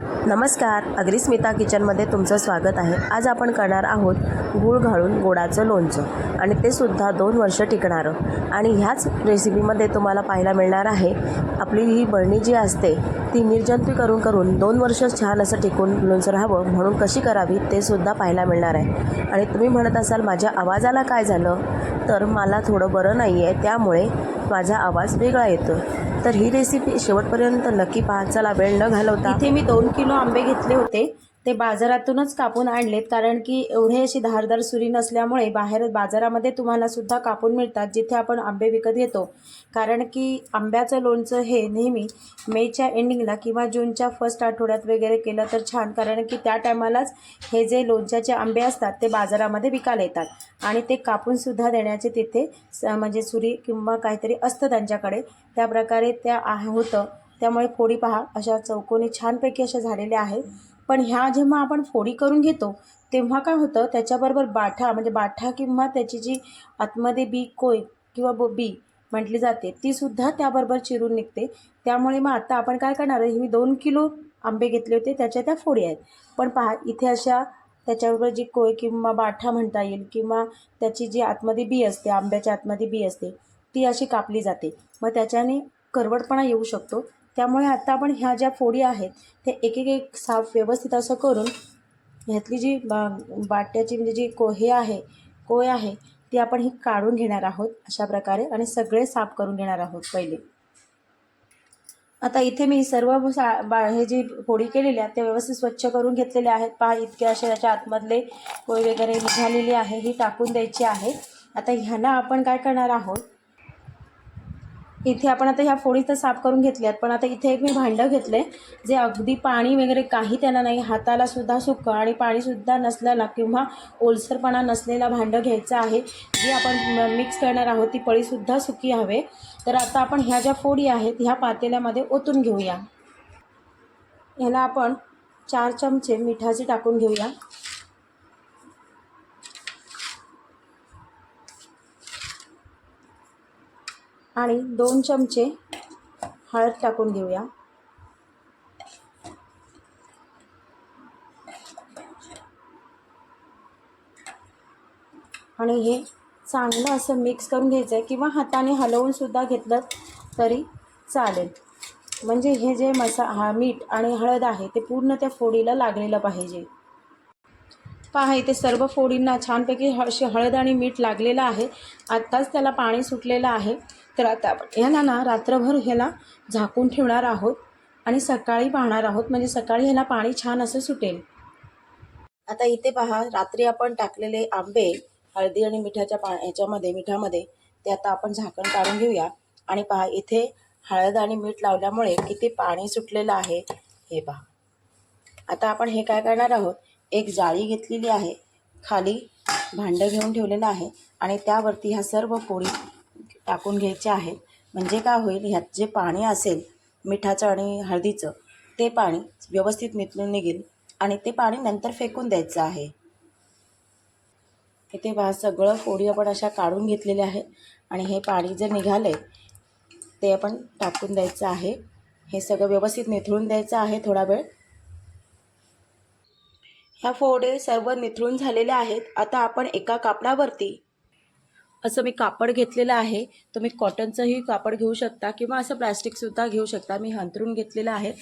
नमस्कार अग्रिस्मिता किचनमध्ये तुमचं स्वागत आहे. आज आपण करणार आहोत गूळ घालून गोडाचं लोणचं आणि ते सुद्धा दोन वर्ष टिकणारं. आणि ह्याच रेसिपीमध्ये तुम्हाला पाहायला मिळणार आहे आपली ही बळणी जी असते ती निर्जंतुकी करून करून दोन वर्ष छान असं टिकून लोणचं राहावं म्हणून कशी करावी ते सुद्धा पाहायला मिळणार आहे. आणि तुम्ही म्हणत असाल माझ्या आवाजाला काय झालं? तर मला थोडं बरं नाही आहे त्यामुळे माझा आवाज वेगळा येतो तर ही रेसिपी शेवटपर्यंत नक्की पहा. चला वेळ न घालवता. इथे मी दोन किलो आंबे घेतले होते. ते बाजारातूनच कापून आणलेत कारण की एवढे अशी धारदार सुरी नसल्यामुळे बाहेर बाजारामध्ये तुम्हाला सुद्धा कापून मिळतात जिथे आपण आंबे विकत घेतो. कारण की आंब्याचं लोणचं हे नेहमी मेच्या एंडिंगला किंवा जूनच्या फर्स्ट आठवड्यात वगैरे केलं तर छान कारण की त्या टायमालाच हे जे लोणच्याचे आंबे असतात ते बाजारामध्ये विकायला येतात. आणि ते कापूनसुद्धा देण्याचे तिथे स म्हणजे सुरी किंवा काहीतरी असतं त्यांच्याकडे. त्या प्रकारे त्या होतं. त्यामुळे फोडी पहा अशा चौकोनी छानपैकी अशा झालेल्या आहेत. पण ह्या जेव्हा आपण फोडी करून घेतो तेव्हा काय होतं? त्याच्याबरोबर बाठा म्हणजे बाठा किंवा त्याची जी आतमध्ये बी कोय किंवा ब बी म्हटली जाते तीसुद्धा त्याबरोबर चिरून निघते. त्यामुळे मग आता आपण काय करणार आहे? मी दोन किलो आंबे घेतले होते त्याच्या त्या फोडी आहेत. पण पहा इथे अशा त्याच्याबरोबर जी कोय किंवा बाठा म्हणता येईल किंवा त्याची जी आतमध्ये बी असते आंब्याच्या आतमध्ये बी असते ती अशी कापली जाते. मग त्याच्याने करवटपणा येऊ शकतो. त्यामुळे आता आपण ह्या ज्या फोडी आहेत ते एक एक एक साफ व्यवस्थित असं करून ह्यातली जी बा बाट्याची म्हणजे जी को हे आहे कोय आहे ती आपण ही काढून घेणार आहोत अशा प्रकारे आणि सगळे साफ करून घेणार आहोत पहिले. आता इथे मी सर्व सा बा हे जी फोडी केलेल्या त्या व्यवस्थित स्वच्छ करून घेतलेल्या आहेत. पहा इतके असे त्याच्या आतमधले कोय वगैरे निघालेली आहे ही टाकून द्यायची आहे. आता ह्यांना आपण काय करणार आहोत इथे आपण आता ह्या फोडी तर साफ करून घेतल्यात पण आता इथे एक मी भांडं घेतलं आहे जे अगदी पाणी वगैरे काही त्याला नाही हातालासुद्धा सुकं आणि पाणीसुद्धा नसलेला किंवा ओलसरपणा नसलेला भांडं घ्यायचं आहे जी आपण मिक्स करणार आहोत ती पळीसुद्धा सुकी हवे. तर आता आपण ह्या ज्या फोडी आहेत ह्या पातेल्यामध्ये ओतून घेऊया. ह्याला आपण चार चमचे मिठाचे टाकून घेऊया. आणि दोन चमचे हळद टाकून घेऊया. आणि हे चांगलं असं मिक्स करून घ्यायचं आहे किंवा हाताने हलवून सुद्धा घेतलं तरी चालेल. म्हणजे हे जे मसा हा मीठ आणि हळद आहे ते पूर्ण त्या फोडीला लागलेलं पाहिजे. पहा इथे सर्व फोडींना छानपैकी हळशी हळद आणि मीठ लागलेलं आहे. आत्ताच त्याला पाणी सुटलेलं आहे. तर आता आपण ह्याला ना रात्रभर ह्याला झाकून ठेवणार आहोत आणि सकाळी पाहणार आहोत. म्हणजे सकाळी ह्याला पाणी छान असं सुटेल. आता इथे पहा रात्री आपण टाकलेले आंबे हळदी आणि मिठाच्या पा याच्यामध्ये मिठामध्ये ते आता आपण झाकण काढून घेऊया. आणि पहा इथे हळद आणि मीठ लावल्यामुळे किती पाणी सुटलेलं आहे. हे पहा. आता आपण हे काय करणार आहोत? एक जाळी घेतलेली आहे. खाली भांडं घेऊन ठेवलेलं आहे. आणि त्यावरती ह्या सर्व पोळी टाकून घ्यायचे आहेत. म्हणजे काय होईल? ह्यात जे पाणी असेल मिठाचं आणि हळदीचं ते पाणी व्यवस्थित निथळून निघेल आणि ते पाणी नंतर फेकून द्यायचं आहे. इथे बा सगळं फोडी आपण अशा काढून घेतलेल्या आहे आणि हे पाणी जे निघालं आहे ते आपण टाकून द्यायचं आहे. हे सगळं व्यवस्थित निथळून द्यायचं आहे थोडा वेळ. ह्या फोडे सर्व निथळून झालेले आहेत. आता आपण एका कापडावरती असं मी कापड घेतलेलं आहे तुम्ही कॉटनचंही कापड घेऊ शकता किंवा असं प्लॅस्टिकसुद्धा घेऊ शकता. मी हंतरून घेतलेलं आहे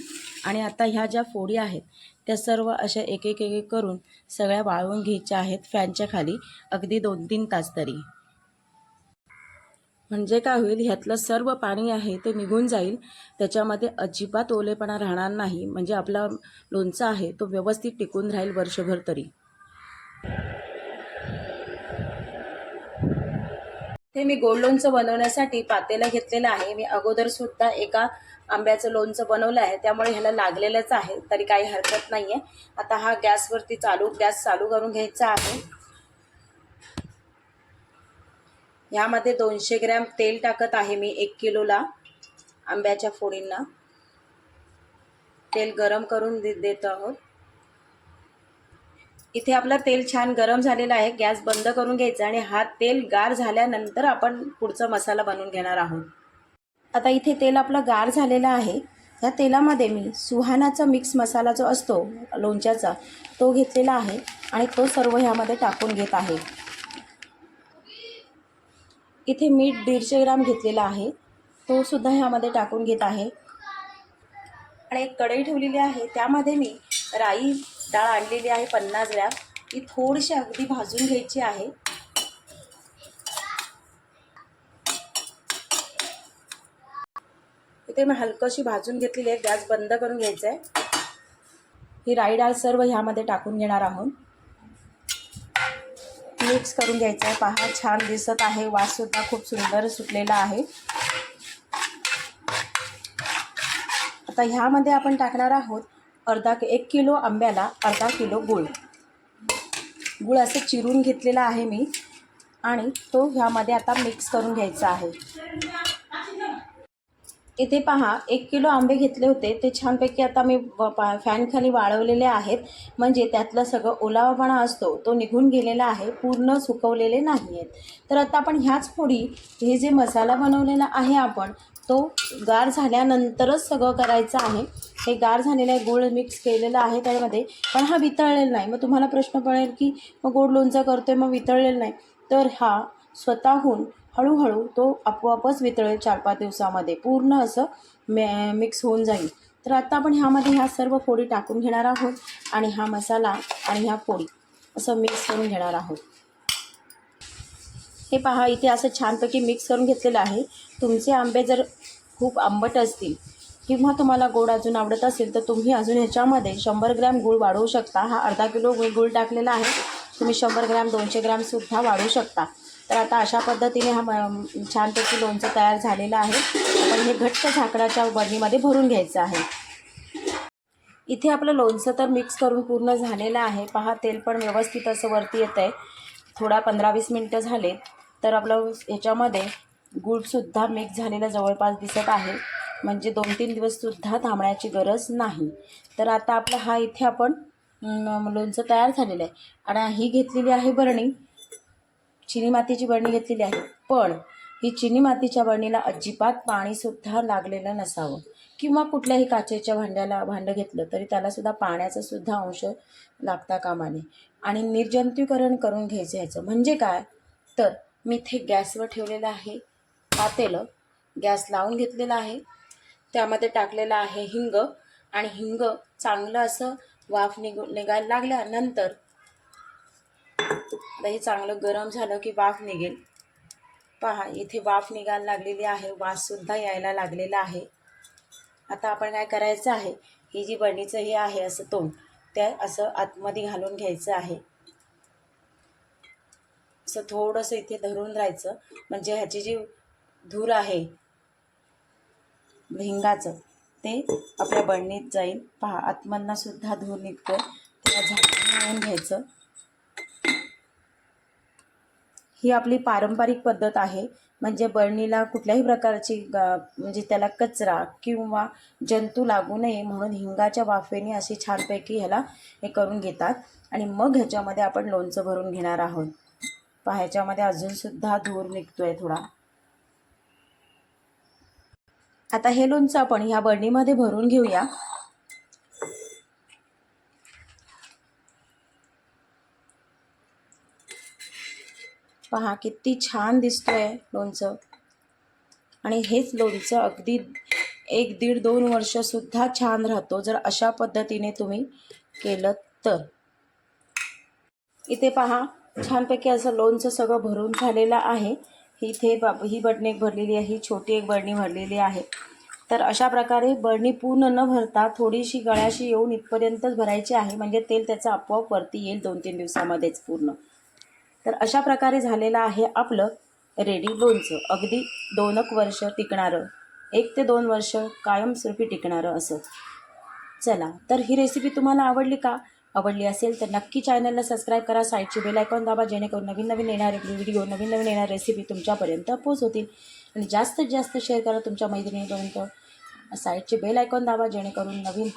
आणि आता ह्या ज्या फोडी आहेत त्या सर्व अशा एक एक एक करून सगळ्या वाळवून घ्यायच्या आहेत फॅनच्या खाली अगदी दोन तीन तास तरी. म्हणजे काय होईल ह्यातलं सर्व पाणी आहे ते निघून जाईल त्याच्यामध्ये अजिबात ओलेपणा राहणार नाही. म्हणजे आपला लोणचा आहे तो व्यवस्थित टिकून राहील वर्षभर तरी. ते मी गोड लोणचं बनवण्यासाठी पातेला घेतलेलं आहे. मी अगोदर सुद्धा एका आंब्याचं लोणचं बनवलं आहे. त्यामुळे ह्याला लागलेलंच आहे. तरी काही हरकत नाही आहे आता हा गॅसवरती चालू गॅस चालू करून घ्यायचा आहे. ह्यामध्ये दोनशे ग्रॅम तेल टाकत आहे मी एक किलोला आंब्याच्या फोडींना. तेल गरम करून दे देत आहोत. इथे आपलं तेल छान गरम झालेलं आहे गॅस बंद करून घ्यायचा आणि हा तेल गार झाल्यानंतर आपण पुढचा मसाला बनवून घेणार आहोत. आता इथे तेल आपलं गार झालेलं आहे. या तेलामध्ये मी सुहानाचा मिक्स मसाला जो असतो लोणच्याचा तो घेतलेला आहे आणि तो सर्व ह्यामध्ये टाकून घेत आहे. इथे मीठ दीडशे ग्राम घेतलेला आहे. तो सुद्धा ह्यामध्ये टाकून घेत आहे. आणि एक कढई ठेवलेली आहे. त्यामध्ये मी राई डाळ आणलेली आहे पन्नास ग्रॅम. ती थोडीशी अगदी भाजून घ्यायची आहे. इथे मी हलकशी भाजून घेतलेली आहे. गॅस बंद करून घ्यायचा आहे. ही राई डाळ सर्व ह्यामध्ये टाकून घेणार आहोत. मिक्स करून घ्यायचं आहे. पहा छान दिसत आहे. वाससुद्धा खूप सुंदर सुटलेला आहे. आता ह्यामध्ये आपण टाकणार आहोत अर्धा एक किलो आंब्याला अर्धा किलो गुळ. गुळ असं चिरून घेतलेला आहे मी आणि तो ह्यामध्ये आता मिक्स करून घ्यायचा आहे. इथे पहा एक किलो आंबे घेतले होते. ते छानपैकी आता मी व- पा फॅनखाली वाळवलेले आहेत. म्हणजे त्यातलं सगळं ओलावापणा असतो तो निघून गेलेला आहे. पूर्ण सुकवलेले नाही आहेत तर आता आपण ह्याच फोडी हे जे मसाला बनवलेला आहे आपण तो गार झाल्यानंतरच सगळं करायचं आहे. हे गार झालेलं आहे गोड मिक्स केलेलं आहे त्यामध्ये. पण हा वितळलेला नाही. मग तुम्हाला प्रश्न पडेल की मग गोड लोणचं करतोय मग वितळलेलं नाही. तर हा स्वतःहून हळूहळू तो आपोआपच वितळेल चार पाच दिवसामध्ये. पूर्ण असं मे मिक्स होऊन जाईल. तर आता आपण ह्यामध्ये ह्या सर्व फोडी टाकून घेणार आहोत आणि हा मसाला आणि ह्या फोडी असं मिक्स करून घेणार आहोत. हे पहा इथे असं छानपैकी मिक्स करून घेतलेलं आहे. तुमचे आंबे जर खूप आंबट असतील किंवा तुम्हाला गोड अजून आवडत असेल तर तुम्ही अजून ह्याच्यामध्ये शंभर ग्रॅम गूळ वाढवू शकता. हा अर्धा किलो गूळ गूळ टाकलेला आहे. तुम्ही शंभर ग्रॅम दोनशे ग्रॅमसुद्धा वाढवू शकता. तर आता अशा पद्धतीने हा छानपैकी लोणचं तयार झालेलं आहे. आपण हे घट्ट झाकणाच्या बरणीमध्ये भरून घ्यायचं आहे. इथे आपलं लोणचं तर मिक्स करून पूर्ण झालेलं आहे. पहा तेल पण व्यवस्थित असं वरती येतं आहे थोडा पंधरा वीस मिनटं झाले तर आपलं ह्याच्यामध्ये गूळसुद्धा मिक्स झालेलं जवळपास दिसत आहे. म्हणजे दोन तीन दिवससुद्धा थांबण्याची गरज नाही. तर आता आपला हा इथे आपण लोणचं तयार झालेलं आहे. आणि ही घेतलेली आहे बरणी. चिनी मातीची बरणी घेतलेली आहे. पण ही चिनी मातीच्या बरणीला अजिबात पाणीसुद्धा लागलेलं नसावं. किंवा कुठल्याही काचेच्या भांड्याला भांडं घेतलं तरी त्यालासुद्धा पाण्याचा सुद्धा अंश लागता कामाने आणि निर्जंतुकरण करून घ्यायचं ह्याचं. म्हणजे काय? तर मी इथे गॅसवर ठेवलेलं आहे पातेलं गॅस लावून घेतलेलं आहे. त्यामध्ये टाकलेलं आहे हिंग आणि हिंग चांगलं असं वाफ निघू निघायला लागल्यानंतर आता हे चांगलं गरम झालं की वाफ निघेल. पहा इथे वाफ निघायला लागलेली आहे वाससुद्धा यायला लागलेला आहे. आता आपण काय करायचं आहे? ही जी बरणीचं हे आहे असं तोंड त्या असं आतमध्ये घालून घ्यायचं आहे. असं थोडंसं इथे धरून राहायचं. म्हणजे ह्याची जी धूर आहे हिंगाचं ते आपल्या बळणीत जाईल. पहा आत्मांनासुद्धा सुद्धा धूर निघतो त्याला झाकून घ्यायचं. ही आपली पारंपरिक पद्धत आहे. म्हणजे बरणीला कुठल्याही प्रकारची म्हणजे त्याला कचरा किंवा जंतू लागू नये म्हणून हिंगाच्या वाफेने अशी छानपैकी ह्याला हे करून घेतात. आणि मग ह्याच्यामध्ये आपण लोणचं भरून घेणार आहोत. पहा ह्याच्यामध्ये अजूनसुद्धा धूर निघतोय थोडा. आता हे लोणचं आपण ह्या बर्णीमध्ये भरून घेऊया. पहा किती छान दिसतोय लोणचं. आणि हेच लोणचं अगदी एक दीड दोन वर्षसुद्धा छान राहतो जर अशा पद्धतीने तुम्ही केलं तर. इथे पहा छानपैकी असं लोणचं सगळं भरून झालेलं आहे. इथे बा ही बटणी एक भरलेली आहे ही छोटी एक बरणी भरलेली आहे. तर अशा प्रकारे बरणी पूर्ण न भरता थोडीशी गळ्याशी येऊन इथपर्यंतच भरायची आहे. म्हणजे तेल त्याचं आपोआप वरती येईल दोन तीन दिवसामध्येच पूर्ण. तर अशा प्रकारे झालेलं आहे आपलं रेडी लोणचं. अगदी दोन एक वर्ष टिकणारं. एक ते दोन वर्ष कायमस्वरूपी टिकणारं असं. चला तर ही रेसिपी तुम्हाला आवडली का? आवडली असेल तर नक्की चॅनलला सबस्क्राईब करा. साईडची बेल आयकॉन दाबा जेणेकरून नवीन नवीन येणारे व्हिडिओ नवीन नवीन येणारे रेसिपी तुमच्यापर्यंत पोचवतील आणि जास्तीत जास्त शेअर करा तुमच्या मैत्रिणीपर्यंत. साईडची बेल आयकॉन दाबा जेणेकरून नवीन